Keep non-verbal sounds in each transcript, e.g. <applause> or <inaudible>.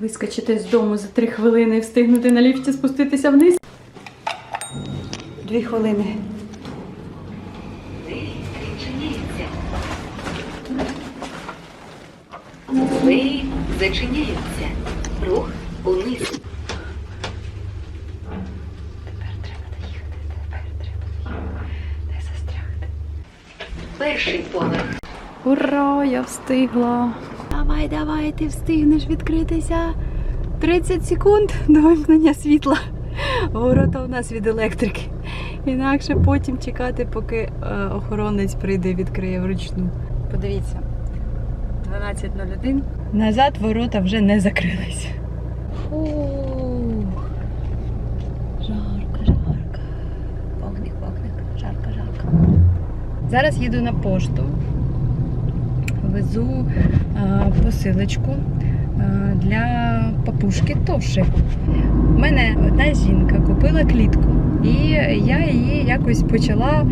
Вискочити з дому за три хвилини і встигнути на ліфті спуститися вниз. Дві хвилини. Двері зачиняються. Рух униз. Тепер треба доїхати, тепер треба доїхати. Не застрягти. Перший поверх. Ура, я встигла. Давай, давай, ти встигнеш відкритися. 30 секунд до вимкнення світла. Ворота у нас від електрики. Інакше потім чекати, поки е, охоронець прийде і відкриє вручну. Подивіться, 12.01. Назад ворота вже не закрились. Фух. Жарко, жарко. Вогник, вогник, жарко, жарко. Зараз їду на пошту. Везу посилочку для папушки Тоши. У мене одна жінка купила клітку, і я її якось почала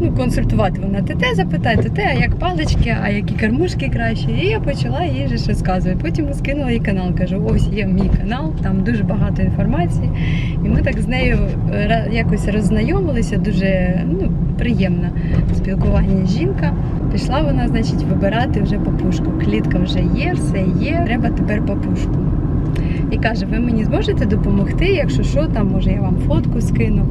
ну, консультувати. Вона те запитає, те а як палички, а які кормушки краще. І я почала їй же розказувати. Потім скинула їй канал. Кажу, ось є мій канал, там дуже багато інформації. І ми так з нею е, якось роззнайомилися, дуже ну, приємне спілкування жінка. Пішла вона, значить, вибирати вже папушку. Клітка вже є, все є. Треба тепер папушку. І каже: ви мені зможете допомогти, якщо що, там може я вам фотку скину,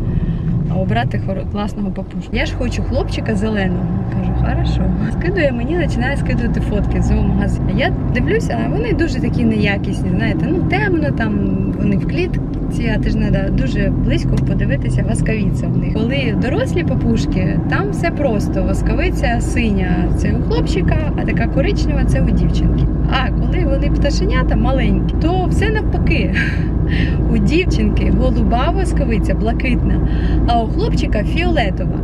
а обрати класного папушку. Я ж хочу хлопчика зеленого. Кажу, хорошо. Скидує мені, починає скидувати фотки з зоомагазину. Я дивлюся, а вони дуже такі неякісні. Знаєте, ну темно там вони в клітці, а ти ж треба дуже близько подивитися васкавіця в них. Коли дорослі папушки, там все просто. Восковиця синя це у хлопчика, а така коричнева це у дівчинки. А коли вони пташенята маленькі, то все навпаки. У дівчинки голуба восковиця блакитна, а у хлопчика фіолетова.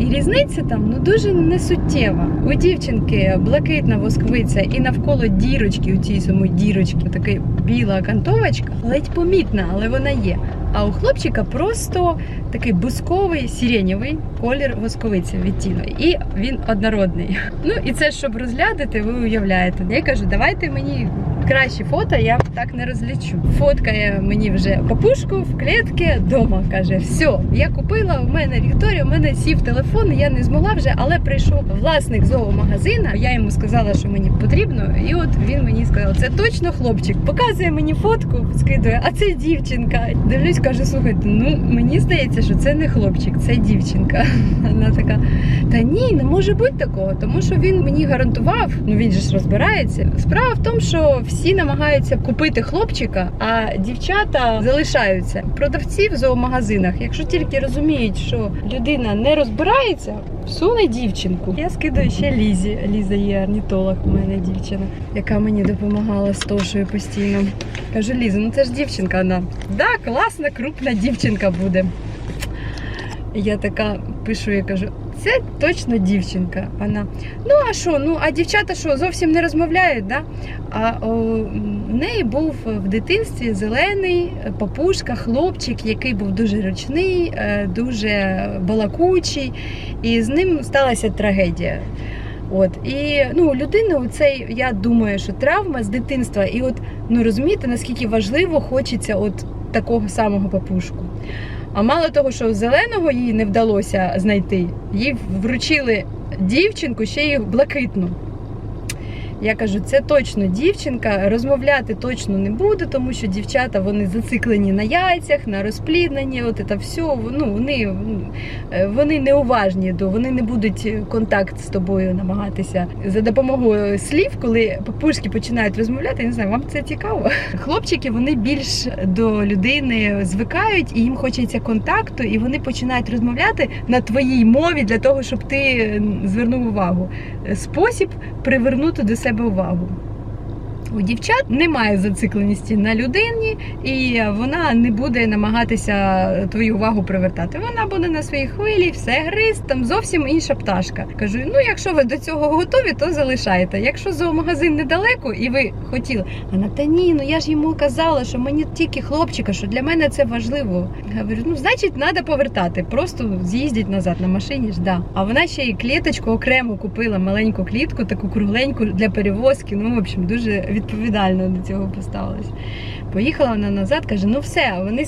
І різниця там ну дуже несуттєва. У дівчинки блакитна восковиця і навколо дірочки, у цій самої дірочки, така біла кантовочка, ледь помітна, але вона є. А у хлопчика просто такий бусковий сиренєвий колір восковиці відтінок. І він однородний. Ну і це щоб розглядати, ви уявляєте. Я кажу, давайте мені кращі фото, я так не розлічу. Фоткає мені вже папушку в клітці вдома. Каже, все, я купила, у мене Вікторія, у мене сів телефон, я не змогла вже, але прийшов власник зоомагазина. Я йому сказала, що мені потрібно, і от він мені сказав, це точно хлопчик. Показує мені фотку, скидує, а це дівчинка. Дивлюсь, каже, слухайте, ну мені здається, що це не хлопчик, це дівчинка. <laughs> Вона така, та ні, не може бути такого, тому що він мені гарантував, ну він же ж розбирається. Справа в тому, що всі намагаються купити хлопчика, а дівчата залишаються. Продавці в зоомагазинах, якщо тільки розуміють, що людина не розбирається, всуне дівчинку. Я скидаю ще Лізі. Ліза є орнітолог, у мене дівчина, яка мені допомагала з Тошою постійно. Кажу, Ліза, ну це ж дівчинка. Вона да, класна, крупна дівчинка буде. Я така пишу, я кажу, це точно дівчинка. Вона, ну а що? Ну а дівчата що зовсім не розмовляють, да? А у неї був в дитинстві зелений папушка, хлопчик, який був дуже ручний, е, дуже балакучий, і з ним сталася трагедія. От і ну у людини цей, я думаю, що травма з дитинства, і от ну розумієте, наскільки важливо хочеться от такого самого папушку. А мало того, що зеленого їй не вдалося знайти, їй вручили дівчинку ще й блакитну. Я кажу, це точно дівчинка. Розмовляти точно не буде, тому що дівчата вони зациклені на яйцях, на розплідненні. От це все. Ну вони, е, вони неуважні вони не будуть контакт з тобою намагатися за допомогою слів, коли папушки починають розмовляти. Я не знаю, вам це цікаво. Хлопчики вони більш до людини звикають, і їм хочеться контакту, і вони починають розмовляти на твоїй мові для того, щоб ти е, звернув увагу. Спосіб привернути до себе увагу. У дівчат немає зацикленості на людині, і вона не буде намагатися твою увагу привертати. Вона буде на своїй хвилі, все гриз, там зовсім інша пташка. Кажу: ну якщо ви до цього готові, то залишайте. Якщо зоомагазин недалеко і ви хотіли, вона та ні, ну я ж йому казала, що мені тільки хлопчика, що для мене це важливо. Говорю, ну значить, треба повертати. Просто з'їздять назад на машині ж да. А вона ще й кліточку окремо купила маленьку клітку, таку кругленьку для перевозки. Ну, в общем, дуже відповідально до цього поставилась. Поїхала вона назад, каже: ну все. Вони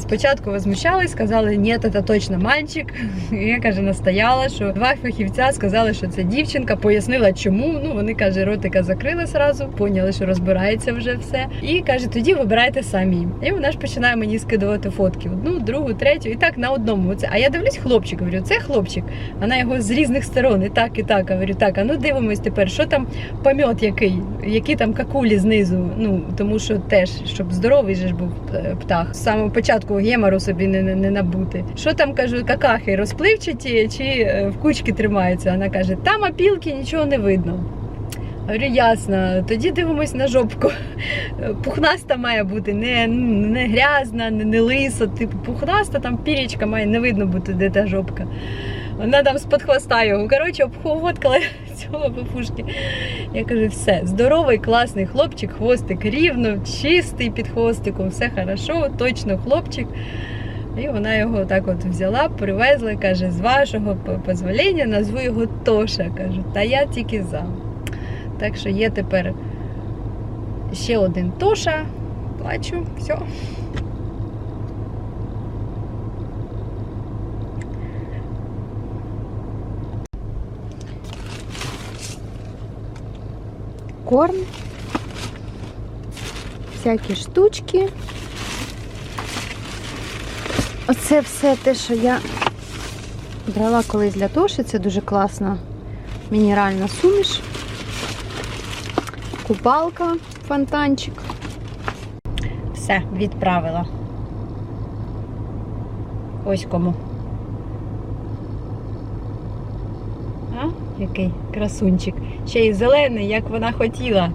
спочатку возмущались, сказали, ні, це точно мальчик. <laughs> І я каже, настояла, що два фахівця сказали, що це дівчинка, пояснила, чому. Ну вони каже, ротика закрили зразу, поняли, що розбирається вже все. І каже, тоді вибирайте самі. І вона ж починає мені скидувати фотки: одну, другу, третю, і так на одному. А я дивлюсь, хлопчик, говорю, це хлопчик. Вона його з різних сторон, і так, і так. Говорю, так, а ну дивимось тепер, що там помьот який, які там какулі знизу. Ну тому що теж, щоб здоровий же ж був птах. З самого початку гемору собі не, не, не набути. Що там кажу, какахи розпливчаті чи е, в кучки тримаються? Вона каже, там опілки нічого не видно. Говорю, ясно. Тоді дивимось на жопку. <laughs> Пухнаста має бути, не, не грязна, не, не лиса, типу пухнаста, там пірічка має не видно бути, де та жопка. Вона там з-під хвоста його. Коротше, обховоткала <laughs> цього папушки. Я кажу, все, здоровий, класний хлопчик, хвостик рівно, чистий під хвостиком, все хорошо, точно хлопчик. І вона його так от взяла, привезла, каже, з вашого дозволення назву його Тоша. Каже, та я тільки за. Так що є тепер ще один Тоша. Плачу, все. Корм. Всякі штучки. Оце все те, що я брала колись для Тоші. Це дуже класна мінеральна суміш. Купалка, фонтанчик. Все, відправила. Ось кому. А? Який красунчик. Ще й зелений, як вона хотіла.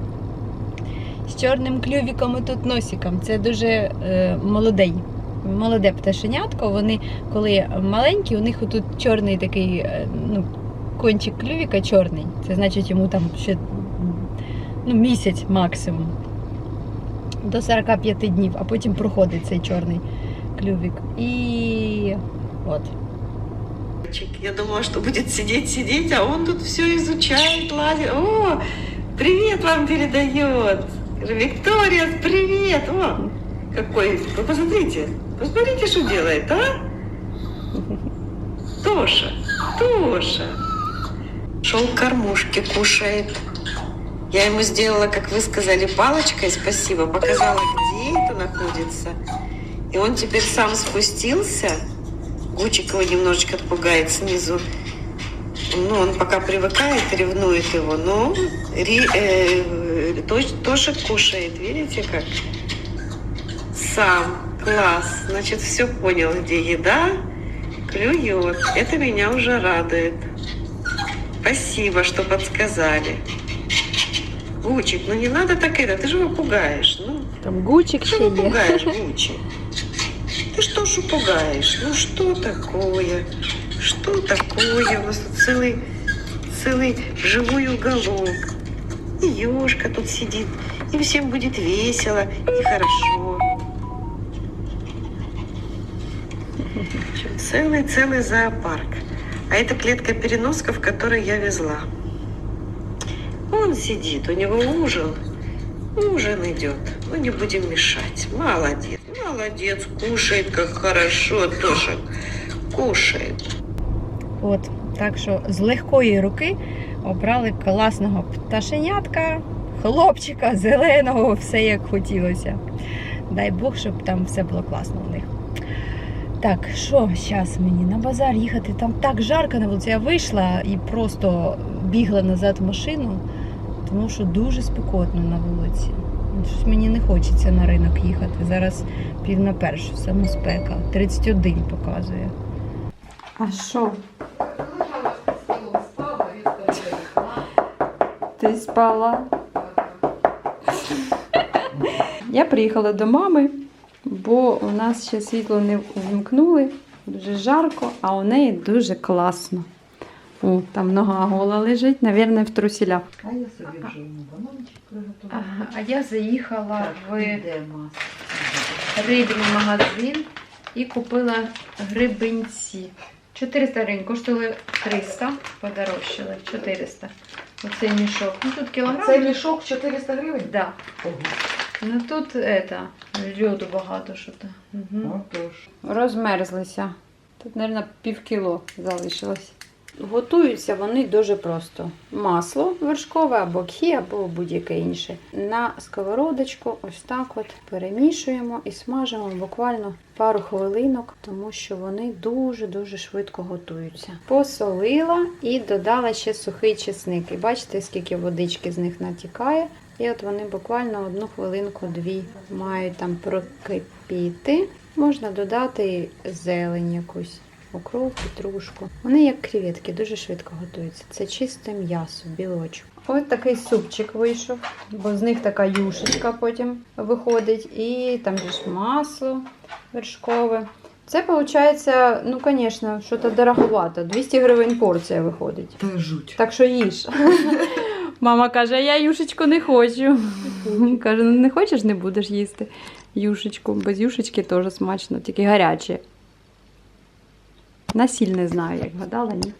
З чорним клювіком і тут носиком. Це дуже е, молодий. Молоде пташенятко. Вони, коли маленькі, у них отут чорний такий, е, ну, кончик клювіка чорний. Це значить йому там ще ну, місяць максимум. До 45 днів, а потім проходить цей чорний клювік. І от. Мальчик. Я думала, что будет сидеть, сидеть, а он тут все изучает, лазит. О, привет вам передает. Виктория, привет. О, какой. Вы посмотрите, посмотрите, что делает, а? Тоша, Тоша. Шел к кормушке, кушает. Я ему сделала, как вы сказали, палочкой, спасибо, показала, где это находится. И он теперь сам спустился. Гучик его немножечко отпугает снизу. Ну, он пока привыкает, ревнует его, но ри- э, Тош- Тоша кушает, видите как? Сам, класс, значит, все понял, где еда, клюет. Это меня уже радует. Спасибо, что подсказали. Гучик, ну не надо так это, ты же его пугаешь. Ну, Там гучик вы є. пугаешь, Гучик? Ты что ж пугаешь? Ну что такое? Что такое? У нас тут целый, целый живой уголок. И Ёшка тут сидит. И всем будет весело и хорошо. Целый-целый зоопарк. А это клетка-переноска, в которой я везла. Он сидит, у него ужин. Ужин идет. Ну, не будем мешать. Молодец. Молодец. Кушает, как хорошо тоже. Кушает. От, так що з легкої руки обрали класного пташенятка, хлопчика, зеленого, все як хотілося. Дай Бог, щоб там все було класно у них. Так, що зараз мені на базар їхати? Там так жарко на вулиці. Я вийшла і просто бігла назад в машину, тому що дуже спекотно на вулиці. Щось мені не хочеться на ринок їхати. Зараз пів на першу, саме спека. 31 показує. А що? Ти спала? Я приїхала до мами, бо у нас ще світло не вімкнули, дуже жарко, а у неї дуже класно. О, там нога гола лежить, навірно, в трусілях. А я собі вже бананчик приготувала. А я заїхала в рибний магазин і купила грибинці. 400 гривень, коштували 300, подорожчали 400. Оцей мішок. Ну тут кілограм. Цей мішок 400 гривень? Да. Ого. Ну тут это, льоду багато що то. Угу. Розмерзлися. Тут, мабуть, пів кіло залишилось. Готуються вони дуже просто. Масло вершкове або кхі, або будь-яке інше. На сковородочку ось так от перемішуємо і смажимо буквально пару хвилинок, тому що вони дуже-дуже швидко готуються. Посолила і додала ще сухий чесник. І бачите, скільки водички з них натікає. І от вони буквально одну хвилинку-дві мають там прокипіти. Можна додати зелень якусь, укроп, петрушку. Вони як креветки, дуже швидко готуються. Це чисте м'ясо, білочок. Ось такий супчик вийшов, бо з них така юшечка потім виходить. І там же ж масло вершкове. Це виходить, ну, звісно, щось дороговато. 200 гривень порція виходить. Та жуть. Так що їж. <laughs> Мама каже, я юшечку не хочу. <laughs> Каже, ну не хочеш, не будеш їсти юшечку. Без юшечки теж смачно, тільки гаряче. Насіль не знаю, як гадала, ні.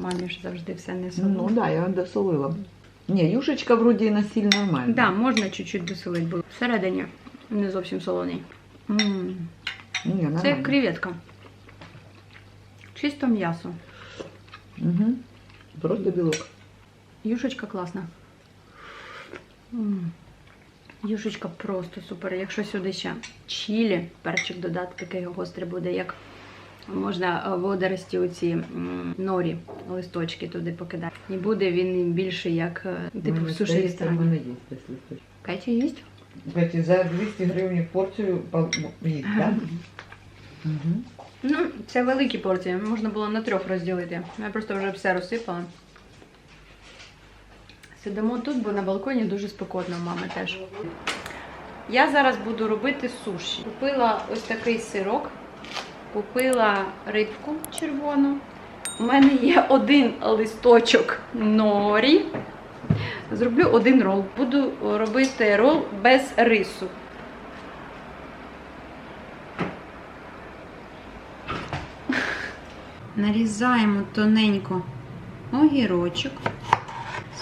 Мамі ж завжди все не Ну солить. да, я досолила. Ні, юшечка вроді на сіль нормальна. Да, можна чуть-чуть досолити було. Всередині не зовсім солоний. М, Ні, Це як креветка. Чисто м'ясо. Угу. Просто білок. Юшечка класна. М. Юшечка просто супер. Якщо сюди ще чілі, перчик додати, такий гострий буде, як можна е, водорості оці м, норі, листочки туди покидати. І буде він більше як е, типу в суші У ресторані. мене є десь листочок. Катя їсть? Кстати, за 200 гривень порцію по- їсть, так? Угу. Ну, це великі порції, можна було на трьох розділити. Я просто вже все розсипала. Сидимо тут, бо на балконі дуже спекотно, у мами теж. Я зараз буду робити суші. Купила ось такий сирок, купила рибку червону. У мене є один листочок норі. Зроблю один рол. Буду робити рол без рису. Нарізаємо тоненько огірочок.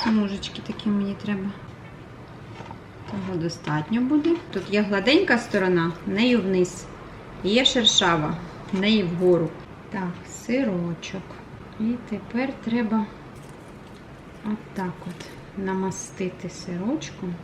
Смужечки такі мені треба. Того достатньо буде. Тут є гладенька сторона, нею вниз. Є шершава, неї вгору. Так, сирочок. І тепер треба отак от намастити сирочком.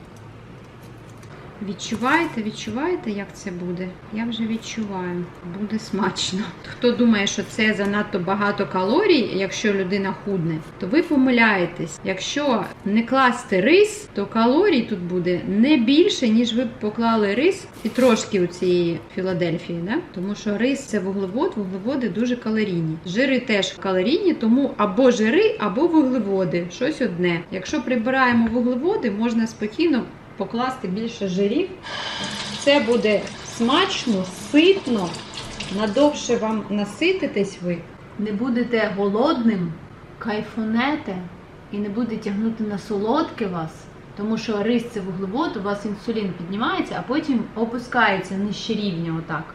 Відчуваєте, відчуваєте, як це буде? Я вже відчуваю. Буде смачно. Хто думає, що це занадто багато калорій, якщо людина худне, то ви помиляєтесь. Якщо не класти рис, то калорій тут буде не більше, ніж ви поклали рис і трошки у цієї Філадельфії. Да? Тому що рис це вуглевод, вуглеводи дуже калорійні. Жири теж калорійні, тому або жири, або вуглеводи. Щось одне. Якщо прибираємо вуглеводи, можна спокійно покласти більше жирів. Це буде смачно, ситно, надовше вам насититесь ви. Не будете голодним, кайфунете і не буде тягнути на солодке вас. Тому що рис це вуглевод, у вас інсулін піднімається, а потім опускається нижче рівня. Отак.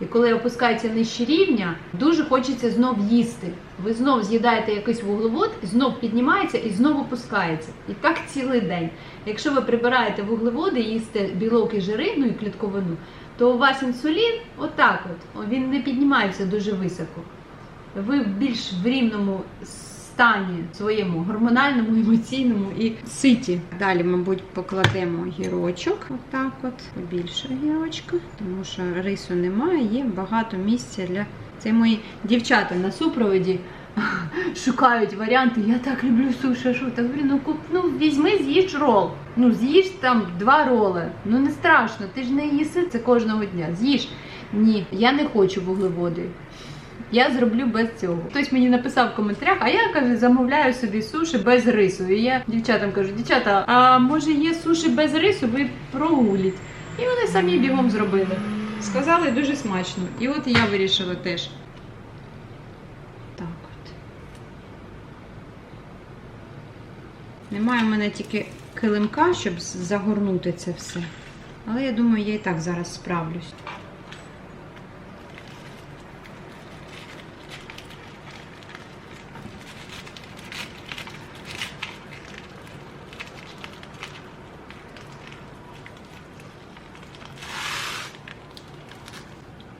І коли опускається нижче рівня, дуже хочеться знов їсти. Ви знов з'їдаєте якийсь вуглевод, знов піднімається і знов опускається. І так цілий день. Якщо ви прибираєте вуглеводи, їсте білок і жири, ну і клітковину, то у вас інсулін отак от, він не піднімається дуже високо. Ви більш в рівному стані своєму гормональному, емоційному і ситі. Далі, мабуть, покладемо гірочок, отак от, побільше гірочка, тому що рису немає, є багато місця для. Це мої дівчата на супроводі <laughs> шукають варіанти. Я так люблю суші, що так говорю, ну куп, ну візьми, з'їж рол. Ну з'їж там два роли. Ну не страшно, ти ж не їси це кожного дня. З'їж. Ні, я не хочу вуглеводи. Я зроблю без цього. Хтось мені написав в коментарях, а я каже, замовляю собі суші без рису. І я дівчатам кажу, дівчата, а може є суші без рису, ви прогуліть. І вони самі бігом зробили. Сказали дуже смачно. І от я вирішила теж. Так от. Немає в мене тільки килимка, щоб загорнути це все. Але я думаю, я і так зараз справлюсь.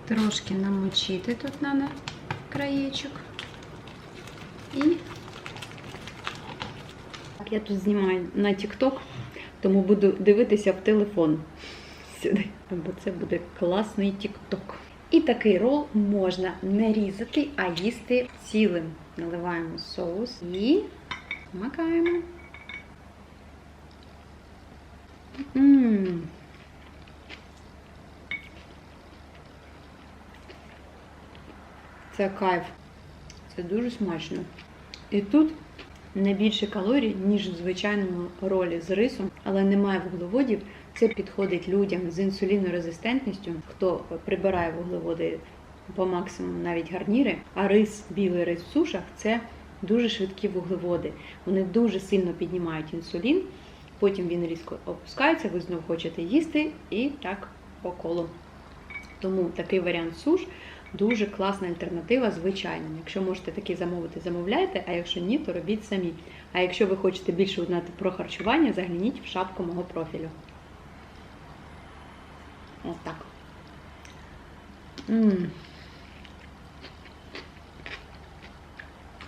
Трошки намочити тут на краєчок. І я тут знімаю на TikTok, тому буду дивитися в телефон сюди, бо це буде класний TikTok. І такий рол можна не різати, а їсти цілим. Наливаємо соус і макаємо. М. Це кайф. Це дуже смачно. І тут не більше калорій, ніж в звичайному ролі з рисом, але немає вуглеводів. Це підходить людям з інсулінорезистентністю, хто прибирає вуглеводи по максимуму, навіть гарніри. А рис, білий рис в сушах це дуже швидкі вуглеводи. Вони дуже сильно піднімають інсулін, потім він різко опускається, ви знов хочете їсти і так по колу. Тому такий варіант суш дуже класна альтернатива звичайним. Якщо можете такі замовити, замовляйте, а якщо ні, то робіть самі. А якщо ви хочете більше узнати про харчування, загляніть в шапку мого профілю. Ось так. М.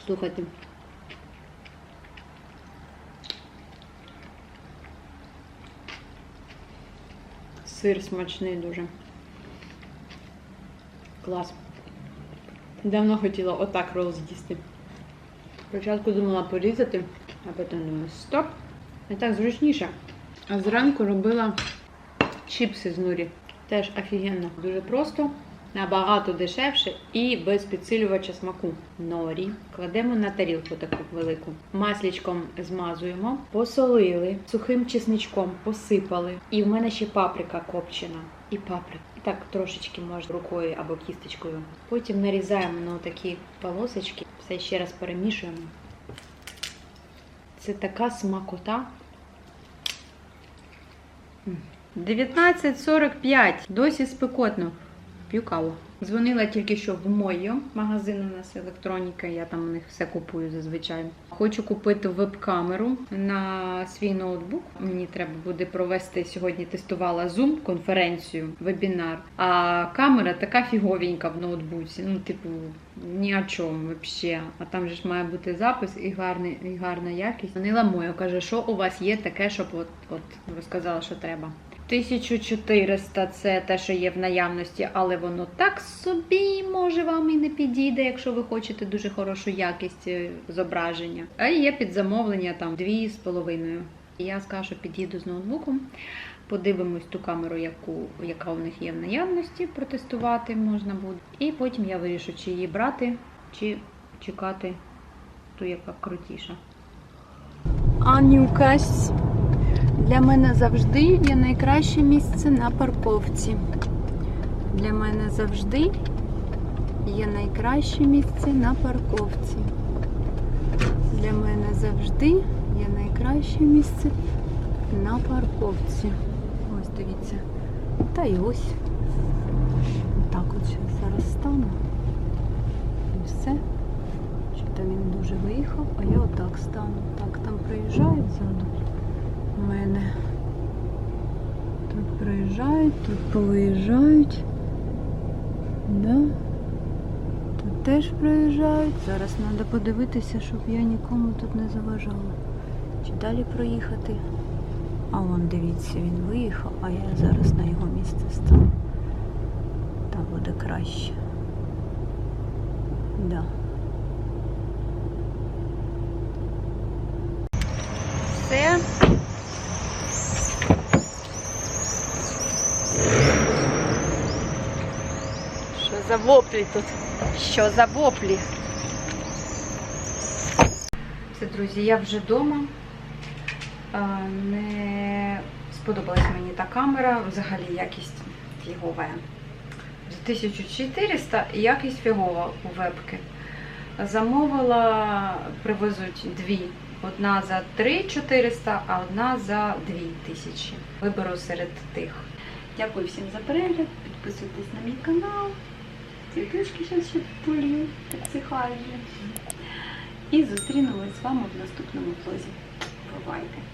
Слухайте. Сир смачний дуже. Клас. Давно хотіла отак рол з'їсти. Спочатку думала порізати, а потім думаю, стоп. Не так зручніше. А зранку робила чіпси з нурі. Теж офігенно. Дуже просто, набагато дешевше і без підсилювача смаку. Норі. Кладемо на тарілку таку велику. Маслічком змазуємо, посолили, сухим чесничком посипали. І в мене ще паприка копчена. І паприка. Так трошечки можна рукою або кісточкою. Потім нарізаємо на такі полосочки. Все ще раз перемішуємо. Це така смакота. 19.45. Досі спекотно. П'ю каву. Дзвонила тільки що в мою магазин у нас електроніка, я там у них все купую зазвичай. Хочу купити веб-камеру на свій ноутбук. Мені треба буде провести сьогодні. Тестувала Zoom конференцію, вебінар. А камера така фіговенька в ноутбуці. Ну, типу, ні о чому взагалі. А там же ж має бути запис і гарний, і гарна якість. Дзвонила мою, каже, що у вас є таке, щоб от, от розказала, що треба. 1400 це те, що є в наявності, але воно так собі може вам і не підійде, якщо ви хочете дуже хорошу якість е, зображення. А є під замовлення там 2,5. Я скажу, що з ноутбуком, подивимось ту камеру, яку, яка у них є в наявності, протестувати можна буде. І потім я вирішу, чи її брати, чи чекати ту, яка крутіша. Анюкась. Для мене завжди є найкраще місце на парковці. Для мене завжди є найкраще місце на парковці. Для мене завжди є найкраще місце на парковці. Ось дивіться. Та й ось. Так от зараз стану. І все. Що там він дуже виїхав, а я отак стану. Так, там проїжджають ззаду у мене. Тут проїжджають, тут повиїжджають. Да. Тут теж проїжджають. Зараз треба подивитися, щоб я нікому тут не заважала. Чи далі проїхати? А вон, дивіться, він виїхав, а я зараз на його місце стану. Так буде краще. Да. Все. Що за воплі тут? Що за воплі? Все, друзі, я вже вдома. Не сподобалась мені та камера, взагалі якість фігова. За 1400 і якість фігова у вебки. Замовила, привезуть дві. Одна за 3400, а одна за 2000. Виберу серед тих. Дякую всім за перегляд. Підписуйтесь на мій канал. Цвіточки зараз ще полю, підсихають. І зустрінемось з вами в наступному влозі. Бувайте!